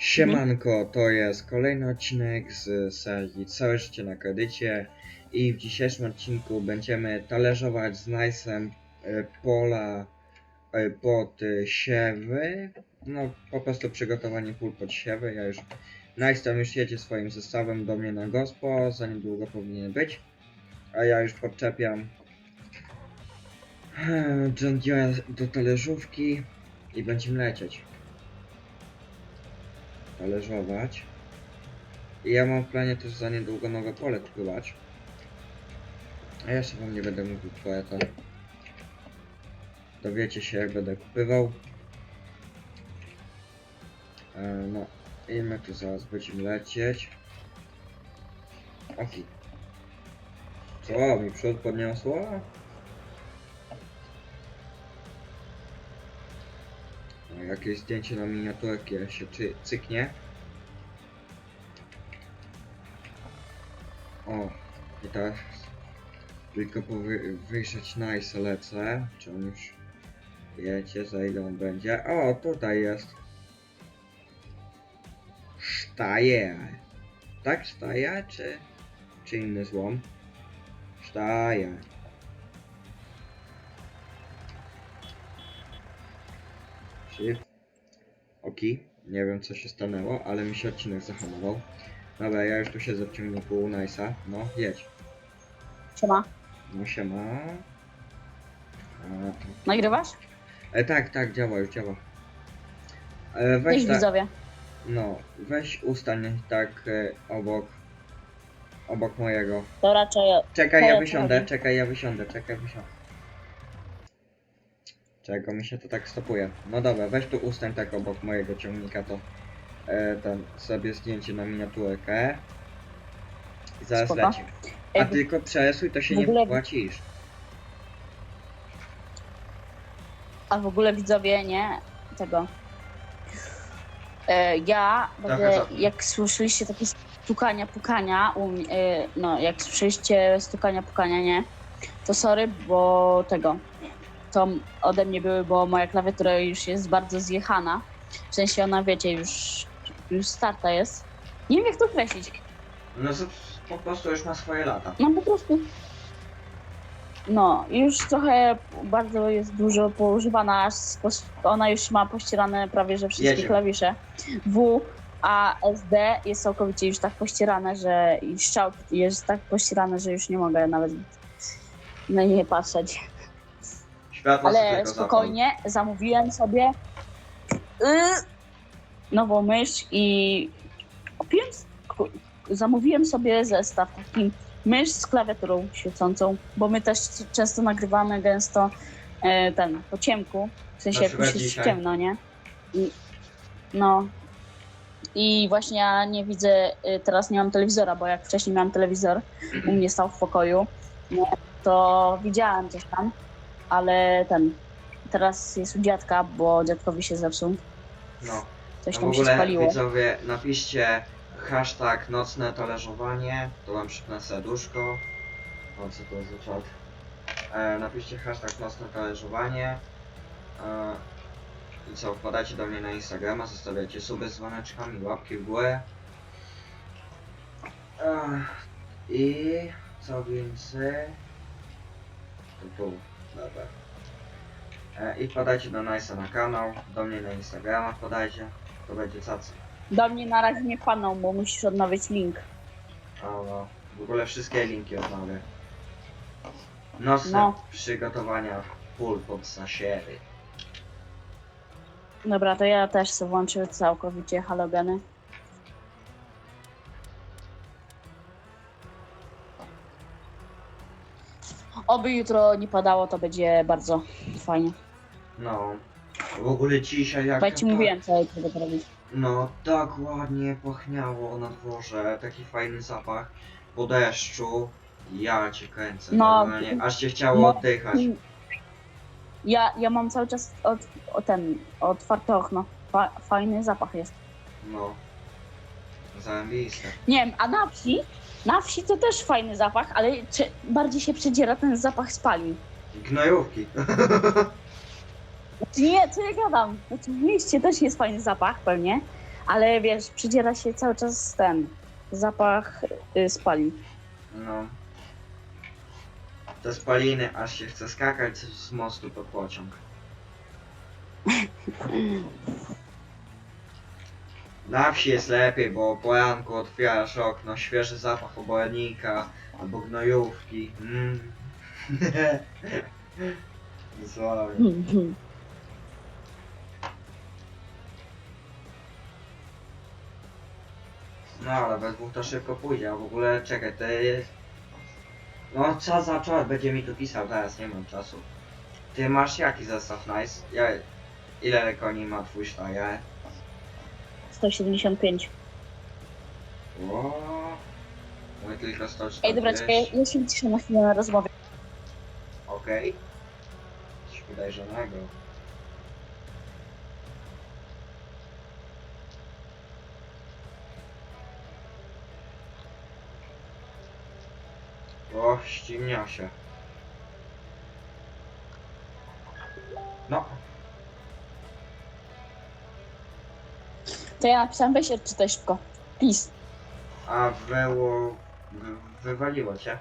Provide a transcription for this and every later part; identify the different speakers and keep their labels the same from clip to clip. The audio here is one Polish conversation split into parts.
Speaker 1: Siemanko, to jest kolejny odcinek z serii Całe życie na kredycie i w dzisiejszym odcinku będziemy talerzować z Nice'em e, pola e, pod siewy, no po prostu przygotowanie pól pod siewy, ja już Nice tam już jedzie swoim zestawem do mnie na gospo, za niedługo powinien być, a ja już podczepiam e, John do talerzówki i będziemy lecieć talerzować. I ja mam w planie też za niedługo nowe pole kupować. A jeszcze wam nie będę mówił poeta. Dowiecie się jak będę kupywał. E, no i my tu zaraz będziemy lecieć. Oki. Co mi przód podniosło? Jakieś zdjęcie na miniaturkę się czy, cyknie. O, i teraz tylko po wy, wyjrzeć nice lecę. Czy on już wiecie za ile on będzie? O, tutaj jest. Sztajer. Tak, sztajer, czy, czy inny złom? Sztajer. Shift. Oki. Nie wiem co się stanęło, ale mi się odcinek zahamował. Dobra, ja już tu siedzę w ciągniku Nice'a. No, jedź.
Speaker 2: Siema.
Speaker 1: No siema. A, to...
Speaker 2: Nagrywasz?
Speaker 1: e, tak, tak, działa, już działa. E, weź
Speaker 2: Cześć
Speaker 1: tak,
Speaker 2: widzowie.
Speaker 1: no, weź ustań tak e, obok, obok mojego.
Speaker 2: To raczej
Speaker 1: Czekaj, ja wysiądę, czekaj, ja wysiądę, czekaj, wysiądę. Czego mi się to tak stopuje? No dobra, weź tu ustań tak obok mojego ciągnika, to e, ten sobie zdjęcie na miniaturkę. I zaraz
Speaker 2: Spoko.
Speaker 1: lecimy. A
Speaker 2: Ej,
Speaker 1: tylko przesuj, to się
Speaker 2: w
Speaker 1: nie
Speaker 2: ogóle-
Speaker 1: płacisz.
Speaker 2: a w ogóle widzowie, nie? Tego. E, ja będę, jak słyszeliście takie stukania, pukania, u mnie, e, no jak słyszeliście stukania, pukania, nie? To sorry, bo tego. To ode mnie były, bo moja klawiatura już jest bardzo zjechana. W sensie ona, wiecie, już, już starta jest. Nie wiem jak to określić.
Speaker 1: No to po prostu już ma swoje lata.
Speaker 2: No po prostu. No, już trochę bardzo jest dużo poużywana, aż spos- ona już ma pościerane prawie że wszystkie
Speaker 1: Jedziemy.
Speaker 2: klawisze. W, A, S, D jest całkowicie już tak pościerane, że i strzał jest tak pościerane, że już nie mogę nawet na nie patrzeć.
Speaker 1: Światło
Speaker 2: Ale spokojnie, zamówiłem sobie y, nową mysz i kupiłem, ku- zamówiłem sobie zestaw taki mysz z klawiaturą świecącą, bo my też c- często nagrywamy gęsto e, ten po ciemku, w sensie
Speaker 1: Na
Speaker 2: jak już
Speaker 1: przykład
Speaker 2: jest
Speaker 1: dzisiaj.
Speaker 2: ciemno, nie? I, no. I właśnie ja nie widzę, y, teraz nie mam telewizora, bo jak wcześniej miałam telewizor, u mnie stał w pokoju, to widziałem coś tam, ale ten, teraz jest u dziadka, bo dziadkowi się zepsuł,
Speaker 1: No.
Speaker 2: coś
Speaker 1: w
Speaker 2: tam się
Speaker 1: ogóle
Speaker 2: spaliło.
Speaker 1: widzowie napiszcie hashtag nocne talerzowanie, to wam przypnę serduszko. O co to za czat? E, napiszcie hashtag nocne talerzowanie. E, I co, wpadacie do mnie na Instagrama, zostawiacie suby z dzwoneczkami, łapki w górę. E, I co więcej? To tu, dobra. E, I wpadajcie do Nice'a na kanał, do mnie na Instagrama wpadajcie, to będzie cacy.
Speaker 2: Do mnie na razie nie paną, bo musisz odnowić link.
Speaker 1: A no, w ogóle wszystkie linki odnowię. Nocne
Speaker 2: No.
Speaker 1: przygotowania pól pod zasiewy.
Speaker 2: Dobra, to ja też sobie włączę całkowicie halogeny. Oby jutro nie padało, to będzie bardzo fajnie.
Speaker 1: No, w ogóle dzisiaj jak...
Speaker 2: Bo ja ci mówiłem, co będę robić.
Speaker 1: No, tak ładnie pachniało na dworze, taki fajny zapach po deszczu. Ja cię kręcę,
Speaker 2: No,
Speaker 1: normalnie, aż cię chciało
Speaker 2: no,
Speaker 1: oddychać.
Speaker 2: Ja, ja mam cały czas od, o ten, otwarte okno. Fa, fajny zapach jest.
Speaker 1: No, zarąbiste.
Speaker 2: Nie wiem, a na wsi? Na wsi to też fajny zapach, ale czy, bardziej się przedziera ten zapach spalin.
Speaker 1: Gnojówki.
Speaker 2: Nie, co ja gadam? Znaczy w mieście też jest fajny zapach pewnie, Ale wiesz, przydziela się cały czas ten zapach y, spalin.
Speaker 1: No. Te spaliny, aż się chce skakać z mostu pod pociąg. Na wsi jest lepiej, bo po ranku otwierasz okno, świeży zapach obornika albo gnojówki. Mm. No ale we dwóch to szybko pójdzie, a w ogóle czekaj, to jest... No co za czas będzie mi tu pisał, teraz nie mam czasu. Ty masz jaki zestaw nice? Ja... Ile koni ma twój sztajer?
Speaker 2: 175.
Speaker 1: Ło... Mój tylko 140.
Speaker 2: Ej, dobra, czekaj, ja się ciszę na chwilę na rozmowie.
Speaker 1: Okej. Coś podejrzanego. O, ściemnia się. No,
Speaker 2: To ja napisałam, weź odczytaj szybko. Please.
Speaker 1: a wyło... Wy, wywaliło cię.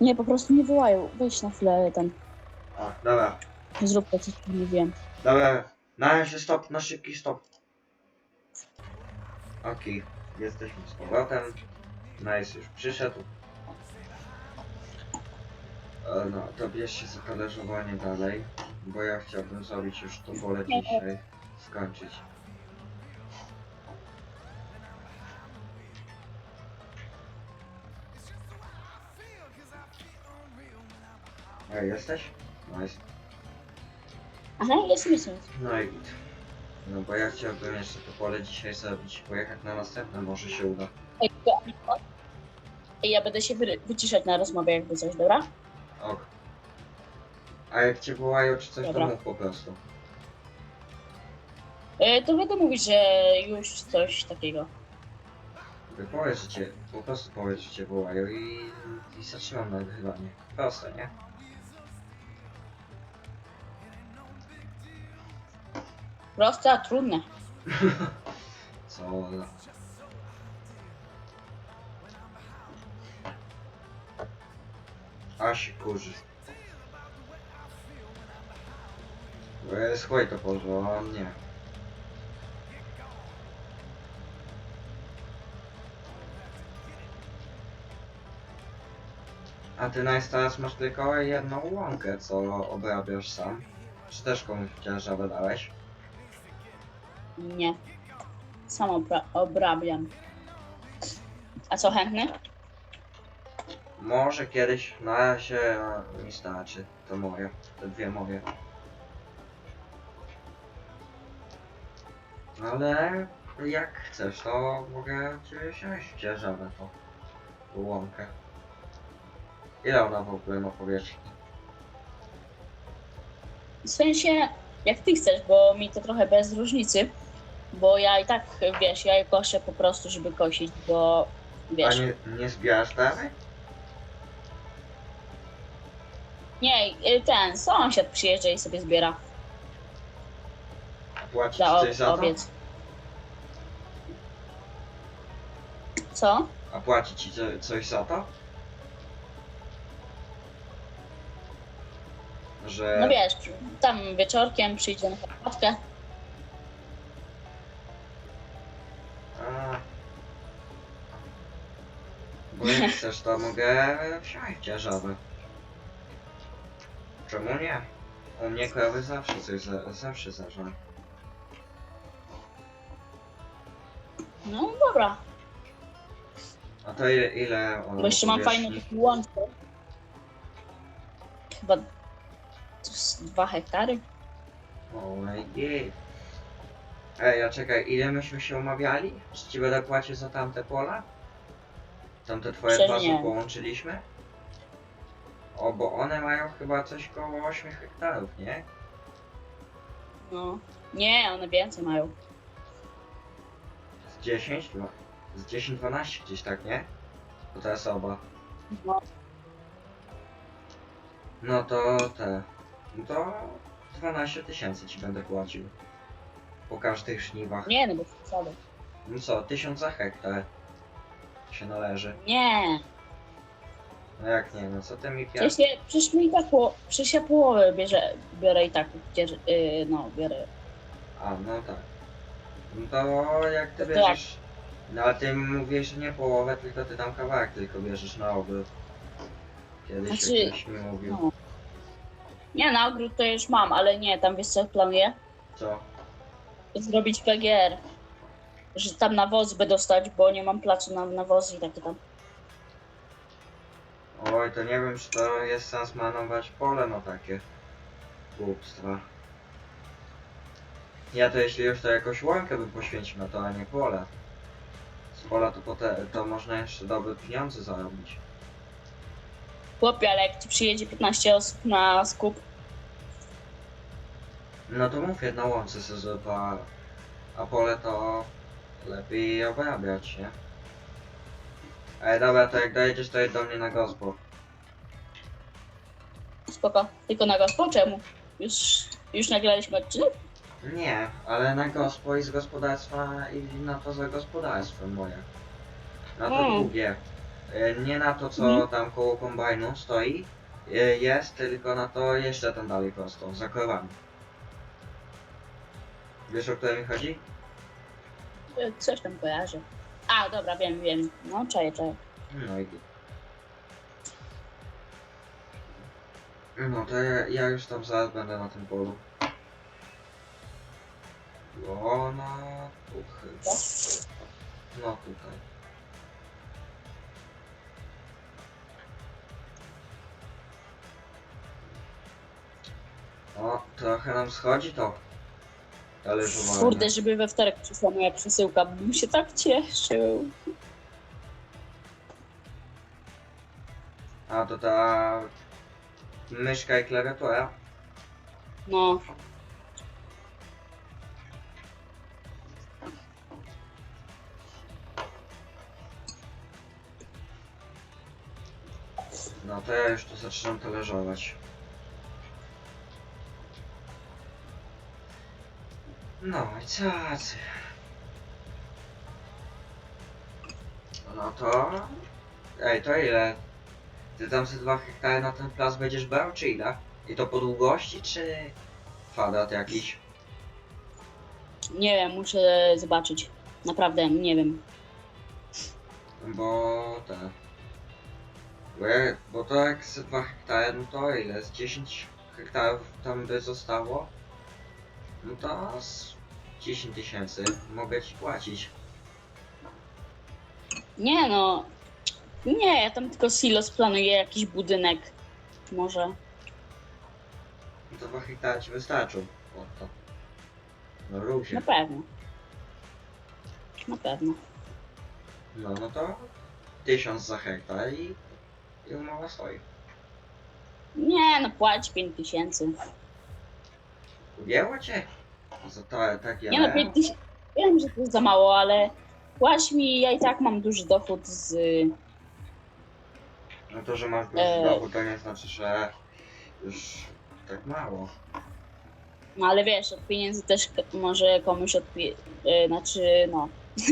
Speaker 2: Nie, po prostu nie wołają. Weź na chwilę ten.
Speaker 1: A, dobra.
Speaker 2: Zrób to, co ci mówiłem.
Speaker 1: Dobra, na razie stop, na szybki stop. Okej, jesteśmy z powrotem. Nice już przyszedł. E, No, to bierzcie za talerzowanie dalej, bo ja chciałbym zrobić już to pole dzisiaj, skończyć. Ej, jesteś? Nice.
Speaker 2: Aha, jest miesiąc.
Speaker 1: No i git. No bo ja chciałbym jeszcze to pole dzisiaj zrobić, pojechać na następne, może się uda.
Speaker 2: Ej, to- Ej, ja będę się wy- wyciszać na rozmowie, jakby coś, dobra?
Speaker 1: Ok. A jak cię wołają czy coś,
Speaker 2: Dobra.
Speaker 1: to mów po prostu.
Speaker 2: E, to będę mówić, że już coś takiego.
Speaker 1: Powiedz, że cię, po prostu powiedz, że cię wołają i, i zatrzymam nagrywanie. Proste, nie?
Speaker 2: Proste, a trudne.
Speaker 1: Co? A się kurzy. Bo jest chuj to a on nie. A ty Nice teraz masz tylko jedną łąkę, co obrabiasz sam. Czy też komuś dzierżawę dałeś?
Speaker 2: Nie. Sam obra- obrabiam. A co, chętny?
Speaker 1: Może kiedyś, na razie mi starczy. To moje, te dwie moje. Ale jak chcesz, to mogę cię wziąć dzierżawę tą łąkę. Ile ona w ogóle ma powierzchni?
Speaker 2: W sensie, jak ty chcesz, bo mi to trochę bez różnicy. Bo ja i tak, wiesz, ja je koszę po prostu, żeby kosić, bo
Speaker 1: A
Speaker 2: wiesz.
Speaker 1: nie, nie zbierasz dalej?
Speaker 2: Nie, y, ten sąsiad przyjeżdża i sobie zbiera
Speaker 1: A Płacisz
Speaker 2: za
Speaker 1: coś za
Speaker 2: o-
Speaker 1: to?
Speaker 2: owiec. Co?
Speaker 1: A płaci ci co, coś za to? Że...
Speaker 2: No wiesz, tam wieczorkiem przyjdzie na herbatkę.
Speaker 1: A. Bo jak chcesz, to mogę wziąć dzierżawę. Czemu nie? U mnie krowy zawsze coś za, zawsze zażą.
Speaker 2: No dobra,
Speaker 1: A to ile, ile
Speaker 2: bo jeszcze
Speaker 1: ma
Speaker 2: mam taką łąkę. Chyba to jest dwa hektary.
Speaker 1: O my god. Ej, a czekaj, ile myśmy się umawiali? Czy ci będę płacił za tamte pola? Tamte twoje
Speaker 2: Szczerze
Speaker 1: dwa, co
Speaker 2: nie.
Speaker 1: połączyliśmy? O, bo one mają chyba coś koło 8 hektarów, nie?
Speaker 2: No. Nie, one więcej mają.
Speaker 1: Z 10? Dwa- Z 10-12 gdzieś tak, nie? To ta osoba.
Speaker 2: No.
Speaker 1: No to te. No to 12 tysięcy ci będę płacił. po każdych żniwach.
Speaker 2: Nie, no bo wcale.
Speaker 1: No co, 1000 za hektar się należy.
Speaker 2: Nie.
Speaker 1: No jak nie, no co ty mi
Speaker 2: Przecież,
Speaker 1: piasz?
Speaker 2: ja, przecież mi i tak przecież ja połowę bierze, biorę i tak, gdzie, yy, no, biorę.
Speaker 1: A, no tak. No to jak ty
Speaker 2: To
Speaker 1: bierzesz... No ale ty mówisz, że nie połowę, tylko ty tam kawałek tylko bierzesz na obrót. Kiedyś
Speaker 2: Znaczy,
Speaker 1: jakbyś mi mówił.
Speaker 2: No. Nie, na ogród to już mam, ale nie, tam wiesz co planuję?
Speaker 1: Co?
Speaker 2: Zrobić PGR. Że tam nawozy by dostać, bo nie mam placu na nawozy i takie tam.
Speaker 1: Oj, to nie wiem, czy to jest sens manować pole na takie głupstwa. Ja to jeśli już to jakoś łąkę bym poświęcił na to, a nie pole. Z pola to, pote, to można jeszcze dobre pieniądze zarobić.
Speaker 2: Chłopie, ale jak ci przyjedzie 15 osób na skup,
Speaker 1: No to mów jedna łące se zrób, a, pole to lepiej obrabiać, nie? Ej, dobra, to jak dojedziesz, to jedź do mnie na gospo.
Speaker 2: spoko. Tylko na gospo, czemu? Już, już nagraliśmy odcinek?
Speaker 1: Nie, ale na gospo i z gospodarstwa i na to za gospodarstwem moje. Na to
Speaker 2: Mm.
Speaker 1: długie. E, Nie na to, co
Speaker 2: Mhm.
Speaker 1: tam koło kombajnu stoi, e, jest, tylko na to jeszcze tam dalej prosto, za. Wiesz o które mi chodzi?
Speaker 2: Y, Coś tam kojarzę. A, dobra, wiem, wiem. No, czaję, czaję.
Speaker 1: No i... No to ja, ja już tam zaraz będę na tym polu. Ona tu chyba. No tutaj. O, trochę nam schodzi to. Talerzowanie.
Speaker 2: Kurde, żeby we wtorek przyszła moja przesyłka, bym się tak cieszył.
Speaker 1: A to ta myszka i klawiatura.
Speaker 2: No,
Speaker 1: No to ja już tu zaczynam talerzować. Ty? No to... Ej, to ile? Ty tam ze dwa hektary na ten plac będziesz brał, czy ile? I to po długości, czy kwadrat jakiś?
Speaker 2: nie wiem, muszę zobaczyć. Naprawdę, nie wiem.
Speaker 1: Bo te... Bo, ja, bo to jak ze 2 hektary, no to ile? Z 10 hektarów tam by zostało? No to z 10 tysięcy mogę ci płacić.
Speaker 2: Nie no, nie, ja tam tylko silos planuję, jakiś budynek. Może.
Speaker 1: No to 2 hektary ci wystarczą. O to. No rób się.
Speaker 2: Na pewno. Na pewno.
Speaker 1: No, no to 1000 za hektar i, i umowa stoi.
Speaker 2: Nie no, płać 5 tysięcy.
Speaker 1: Ujęło cię? Za to takie...
Speaker 2: Nie no, 5 tysięcy. Wiem, że to jest za mało, ale płać mi, ja i tak mam duży dochód z...
Speaker 1: No to, że masz duży
Speaker 2: E.
Speaker 1: dochód, to nie znaczy, że już tak mało.
Speaker 2: No ale wiesz, od pieniędzy też k- może komuś odpie... y, Znaczy, no...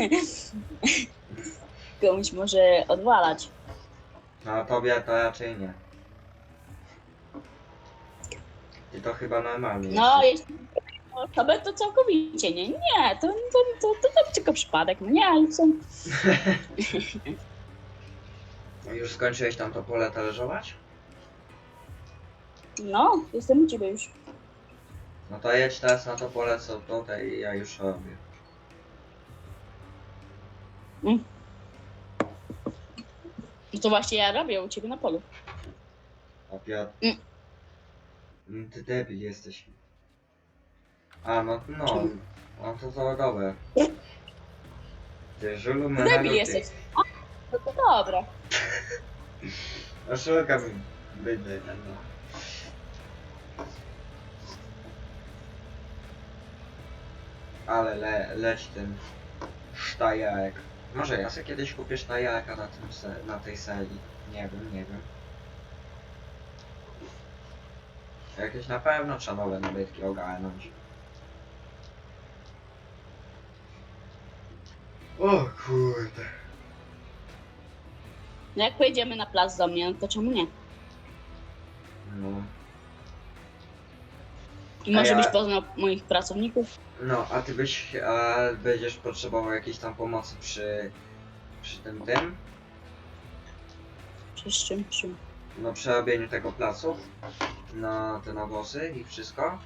Speaker 2: komuś może odwalać.
Speaker 1: No a tobie to raczej nie. Ty to chyba normalnie
Speaker 2: No, jeśli osobę, to całkowicie nie. Nie, to, to, to, to, to tylko przypadek. No nie, ale są...
Speaker 1: Już skończyłeś tam to pole talerzować?
Speaker 2: No, jestem u ciebie już.
Speaker 1: No to jedź teraz na to pole, co tutaj ja już robię.
Speaker 2: No to właśnie ja robię u ciebie na polu.
Speaker 1: A Piotr...
Speaker 2: Mm.
Speaker 1: Mm, Ty debil jesteś. A, no, no, no to to dobre. Ty żulu
Speaker 2: Debil jesteś. A, no to dobra.
Speaker 1: Oszukam będę, no. Ale le, leci ten sztajarek. Może ja sobie kiedyś kupię sztajarka na, tym se, na tej serii. Nie wiem, nie wiem. Jakieś na pewno trzeba nowe nabytki ogarnąć. O kurde.
Speaker 2: No jak pojedziemy na plac do mnie, no to czemu nie?
Speaker 1: No.
Speaker 2: I może
Speaker 1: ja-
Speaker 2: byś poznał moich pracowników?
Speaker 1: No, a ty byś, a będziesz potrzebował jakiejś tam pomocy przy, przy tym tym?
Speaker 2: Czy z czym, czym?
Speaker 1: No, przerabieniu tego placu na te nawozy i wszystko?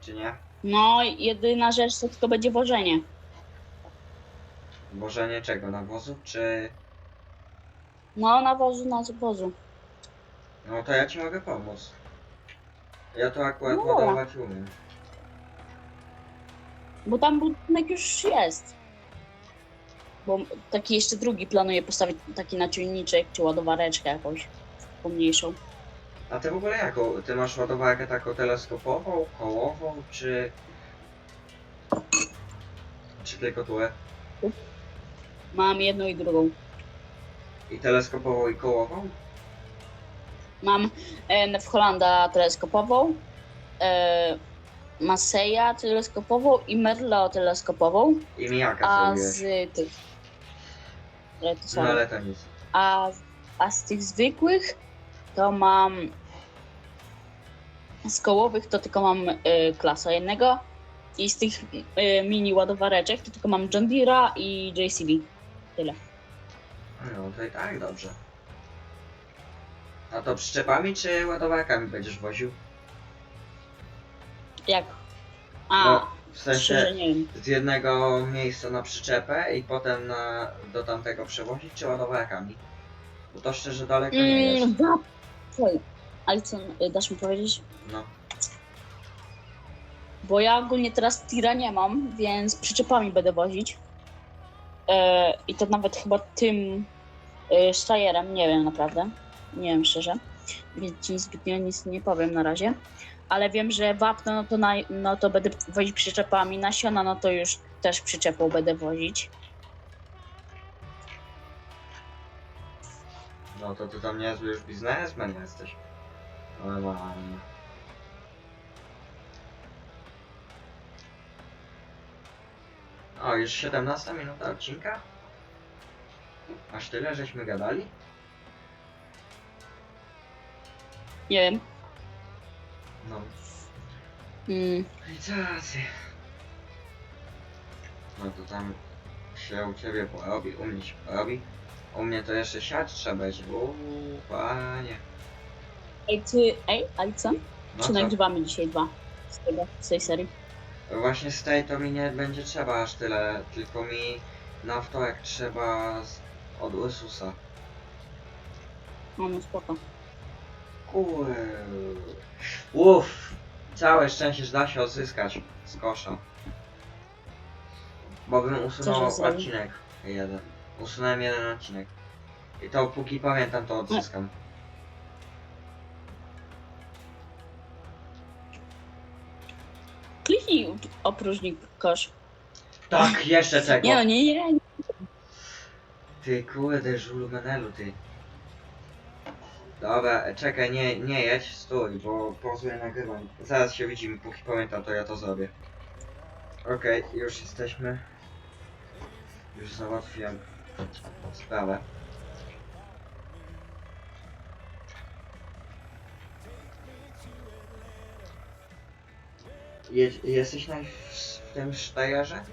Speaker 1: Czy nie?
Speaker 2: No, jedyna rzecz to tylko będzie wożenie.
Speaker 1: Wożenie czego? Nawozów, czy...
Speaker 2: No, nawozu, na wozu.
Speaker 1: No to ja ci mogę pomóc. Ja to akurat
Speaker 2: No
Speaker 1: ładować umiem.
Speaker 2: Bo tam budynek już jest. Bo taki jeszcze drugi planuję postawić taki naciągniczek czy ładowareczkę jakąś pomniejszą.
Speaker 1: A ty w ogóle jaką? Ty masz ładowarkę taką teleskopową, kołową, czy... Czy tylko tułę?
Speaker 2: Mam jedną i drugą.
Speaker 1: I teleskopową i kołową?
Speaker 2: Mam e, w Holanda teleskopową, e, Maseja teleskopową i Merlo teleskopową,
Speaker 1: I mijaka
Speaker 2: a z tych. E, to
Speaker 1: No
Speaker 2: są,
Speaker 1: ale to nic.
Speaker 2: a, a z tych zwykłych to mam. Z kołowych to tylko mam y, klasa jednego. I z tych y, mini ładowareczek to tylko mam John Deere'a i JCB. Tyle.
Speaker 1: No to i tak dobrze. A to przyczepami czy ładowarkami będziesz woził?
Speaker 2: Jak? A,
Speaker 1: No, w
Speaker 2: szczerze
Speaker 1: sensie
Speaker 2: nie wiem.
Speaker 1: z jednego miejsca na przyczepę i potem na, do tamtego przewozić, czy ładowarkami? Bo to szczerze daleko nie jest.
Speaker 2: Mm, wa- Słuchaj, ale co, y, dasz mi powiedzieć?
Speaker 1: No.
Speaker 2: Bo ja ogólnie teraz tira nie mam, więc przyczepami będę wozić. E, I to nawet chyba tym e, Stejerem, nie wiem naprawdę. Nie wiem szczerze. Więc ci zbytnio nic nie powiem na razie. Ale wiem, że wapno, no to, na, no to będę wozić przyczepami. Nasiona, no to już też przyczepą będę wozić.
Speaker 1: No to ty tam niezły już biznesmen jesteś. Normalnie. O, już 17 minuta odcinka? Aż tyle, żeśmy gadali?
Speaker 2: Nie wiem.
Speaker 1: No.
Speaker 2: Mm,
Speaker 1: I co? No to tam się u ciebie porobi, u mnie się porobi. U mnie to jeszcze siać trzeba będzie. Uuu, panie.
Speaker 2: Ej, ty, ej, ale co?
Speaker 1: No
Speaker 2: Czy
Speaker 1: co?
Speaker 2: nagrywamy dzisiaj dwa z, tego, z tej serii?
Speaker 1: Właśnie z tej to mi nie będzie trzeba aż tyle, tylko mi na wtorek trzeba z, od Ursusa.
Speaker 2: No, no spoko.
Speaker 1: Kurde. Uff, całe szczęście, że da się odzyskać z kosza. Bo bym usunął odcinek jeden. Usunąłem jeden odcinek. I to póki pamiętam to odzyskam.
Speaker 2: Kliknij opróżnik kosz.
Speaker 1: Tak, jeszcze tego.
Speaker 2: Nie no, nie, nie, nie.
Speaker 1: Ty kurde, żulu menelu, ty. Dobra, czekaj, nie, nie jedź, stój, bo pauzuję nagrywanie. Zaraz się widzimy, póki pamiętam, to ja to zrobię. Okej, już jesteśmy. Już załatwiłem sprawę. Je, jesteś na, w, tym sztajerze?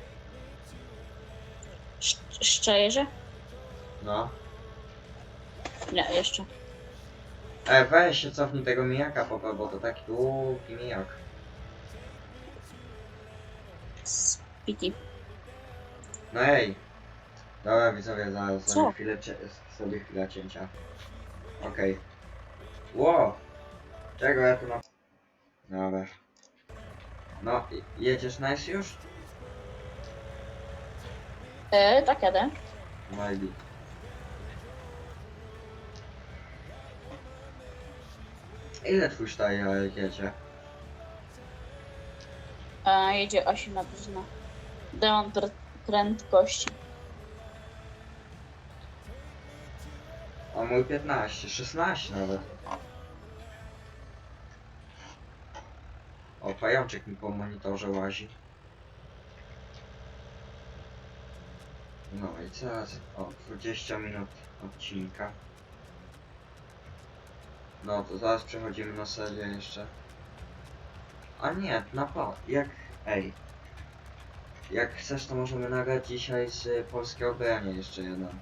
Speaker 2: Sz- Szczerze?
Speaker 1: No.
Speaker 2: Nie, jeszcze.
Speaker 1: E, weź się cofnij tego mijaka, popa, bo to taki długi mijak.
Speaker 2: Spiti.
Speaker 1: No ej. Dobra widzowie, zaraz
Speaker 2: Co?
Speaker 1: sobie chwilę, cie- sobie chwilę cięcia. Okej. Ło! Czego ja tu mam? Dobra. No, jedziesz nice już?
Speaker 2: E, tak jadę.
Speaker 1: No i git. Ile twój sztajer jedzie?
Speaker 2: E, jedzie 8 na godzinę. Demon pr- prędkości.
Speaker 1: A mój 15, 16 nawet. Pajączek mi po monitorze łazi. No i teraz o 20 minut odcinka. No to zaraz przechodzimy na serię jeszcze. A nie, na po, jak, ej. Jak chcesz to możemy nagrać dzisiaj z polskiego grania jeszcze jeden.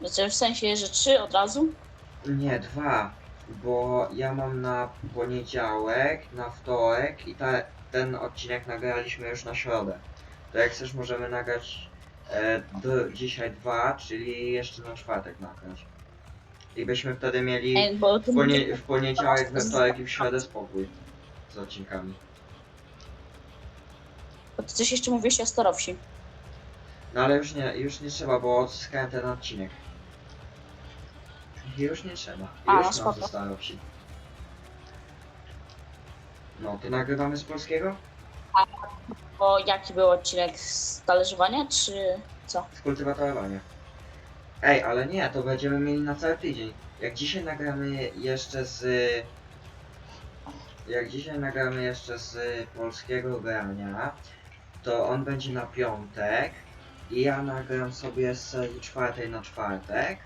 Speaker 2: Znaczy w sensie, że trzy od razu?
Speaker 1: Nie, dwa. Bo ja mam na poniedziałek, na wtorek i ta, ten odcinek nagraliśmy już na środę. To jak chcesz możemy nagrać e, do, dzisiaj dwa, czyli jeszcze na czwartek nagrać. I byśmy wtedy mieli
Speaker 2: Ej, bo
Speaker 1: w, ponie, w poniedziałek, we wtorek i w środę spokój z odcinkami.
Speaker 2: bo ty coś jeszcze mówiłeś o Starowsi.
Speaker 1: No ale już nie, już nie trzeba, bo odzyskałem ten odcinek. Już nie trzeba.
Speaker 2: A, no
Speaker 1: Już nam
Speaker 2: spoko.
Speaker 1: zostało wsi. No, to nagrywamy z polskiego?
Speaker 2: Bo jaki był odcinek z talerzowania, czy co?
Speaker 1: Z kultywatorowania. Ej, ale nie, to będziemy mieli na cały tydzień. Jak dzisiaj nagramy jeszcze z... Jak dzisiaj nagramy jeszcze z polskiego grania, to on będzie na piątek i ja nagram sobie z czwartej na czwartek.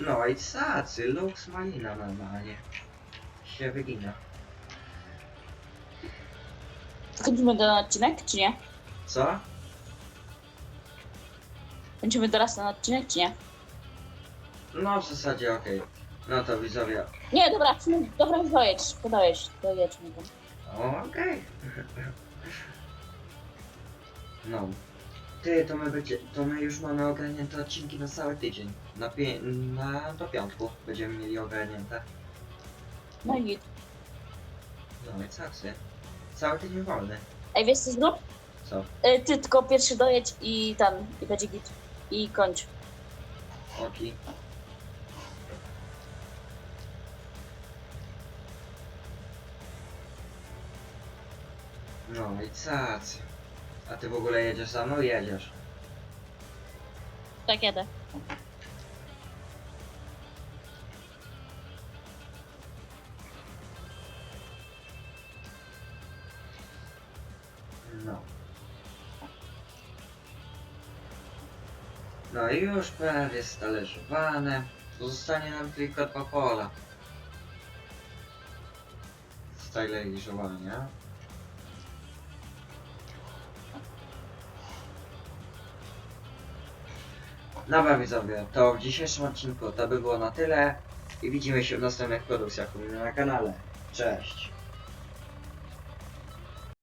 Speaker 1: No i cacy, Lux Malina normalnie. Się wygina.
Speaker 2: Kończymy ten odcinek, czy nie?
Speaker 1: Co?
Speaker 2: Kończymy teraz ten odcinek, czy nie?
Speaker 1: No w zasadzie okej. No to widzowie,
Speaker 2: Nie, dobra, no, dobra, dojedź, podojedź, dojedźmy tam.
Speaker 1: Okej. No. Ty, to my będzie, to my już mamy ogarnięte odcinki na cały tydzień. Na, pie, na do piątku będziemy mieli ogarnięte.
Speaker 2: No i git.
Speaker 1: No i cacy. Cały tydzień wolny.
Speaker 2: Ej, wiesz co zrób?
Speaker 1: Co?
Speaker 2: Y, Ty tylko pierwszy dojedź i tam, i będzie git. I kończ.
Speaker 1: Oki. No i cacy. A ty w ogóle jedziesz za mną? Jedziesz.
Speaker 2: Tak jadę.
Speaker 1: No. No i już prawie stalerzowane. Zostanie nam tylko dwa pola. Stylizowania. Dobra widzowie, to w dzisiejszym odcinku to by było na tyle i widzimy się w następnych produkcjach u mnie na kanale. Cześć!